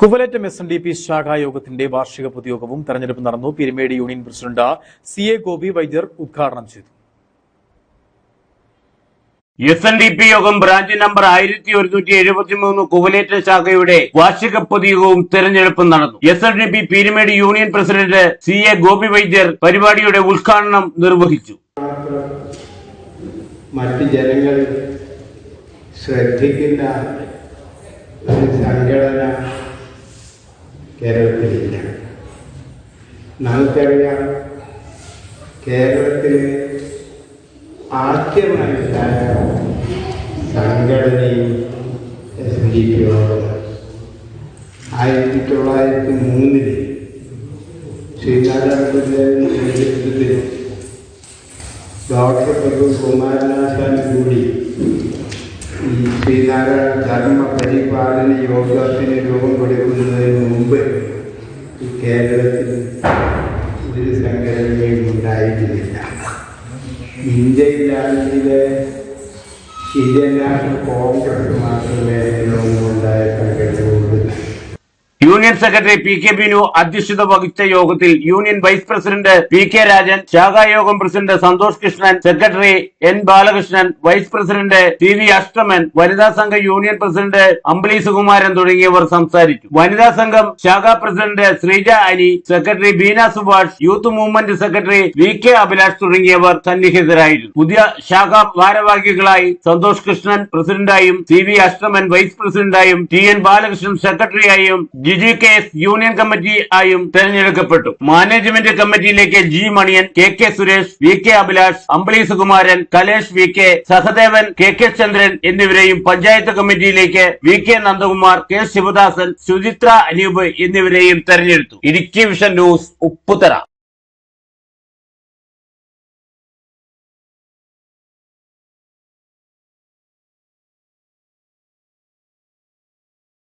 Kuvalettam S N D P ശാഖായോഗത്തിന്റെ വാർഷിക പൊതുയോഗവും തെരഞ്ഞെടുപ്പ് നടന്നു. Peermade union president C A Gopi വൈദ്യർ ഉദ്ഘാടനം ചെയ്തു. എസ് എൻ ഡി പി യോഗം ബ്രാഞ്ച് നമ്പർ ആയിരത്തി ഒരുന്നൂറ്റി എഴുപത്തി മൂന്ന് കുവലേറ്റ ശാഖയുടെ വാർഷിക പൊതുയോഗവും തെരഞ്ഞെടുപ്പും നടന്നു. S N D P Peermade union president C A Gopi വൈദ്യർ പരിപാടിയുടെ ഉദ്ഘാടനം നിർവഹിച്ചു. മറ്റ് ജനങ്ങൾ ശ്രദ്ധിക്കുന്ന ഒരു സംഘടന കേരളത്തിലില്ല. നമുക്കറിയാം കേരളത്തിൽ ആദ്യമായിട്ടായ സംഘടനയും എസ് ഡി പി ആയിരത്തി തൊള്ളായിരത്തി മൂന്നിൽ ശ്രീനാരായണ ഡോക്ടർ പ്രഭു കുമാരനാശാൻ കൂടി ശ്രീനാരായണ ധർമ്മ പരിപാലന യോഗത്തിന് രൂപം കൊടുക്കുന്നതിന് മുമ്പ് ഈ കേരളത്തിൽ ഒരു സംഘടനയും ഉണ്ടായിരുന്നില്ല. ഇന്ത്യയിലാണെങ്കിൽ ഇന്ത്യൻ നാഷണൽ കോൺഗ്രസ് മാത്രമേ ഉണ്ടായ സംഘടനയുള്ളൂ union secretary P K Binu അധ്യക്ഷത വഹിച്ച യോഗത്തിൽ union vice president P K Rajan ശാഖായോഗം president Santhosh Krishnan secretary N Balakrishnan vice president T V Ashtaman വനിതാ സംഘ യൂണിയൻ പ്രസിഡന്റ് അമ്പിളി സുകുമാരൻ തുടങ്ങിയവർ സംസാരിച്ചു. വനിതാ സംഘം ശാഖാ president Sreeja Ani secretary Beena Subhash youth movement secretary V K Abhilash തുടങ്ങിയവർ സന്നിഹിതരായിരുന്നു. പുതിയ ശാഖാ ഭാരവാഹികളായി സന്തോഷ് കൃഷ്ണൻ പ്രസിഡന്റായും സി വി അഷ്ടമൻ വൈസ് പ്രസിഡന്റായും T N Balakrishnan സെക്രട്ടറിയായും Jiji K S union committee ആയും തെരഞ്ഞെടുക്കപ്പെട്ടു. Management കമ്മിറ്റിയിലേക്ക് G Maniyan K K Suresh V K Abhilash Ambili Sukumaran Kalesh V K Sahadevan K K Chandran എന്നിവരെയും panchayat കമ്മിറ്റിയിലേക്ക് V K Nandakumar K Sivadasan Suchitra Anoop എന്നിവരെയും തെരഞ്ഞെടുത്തു. Idukki vision news Upputhara.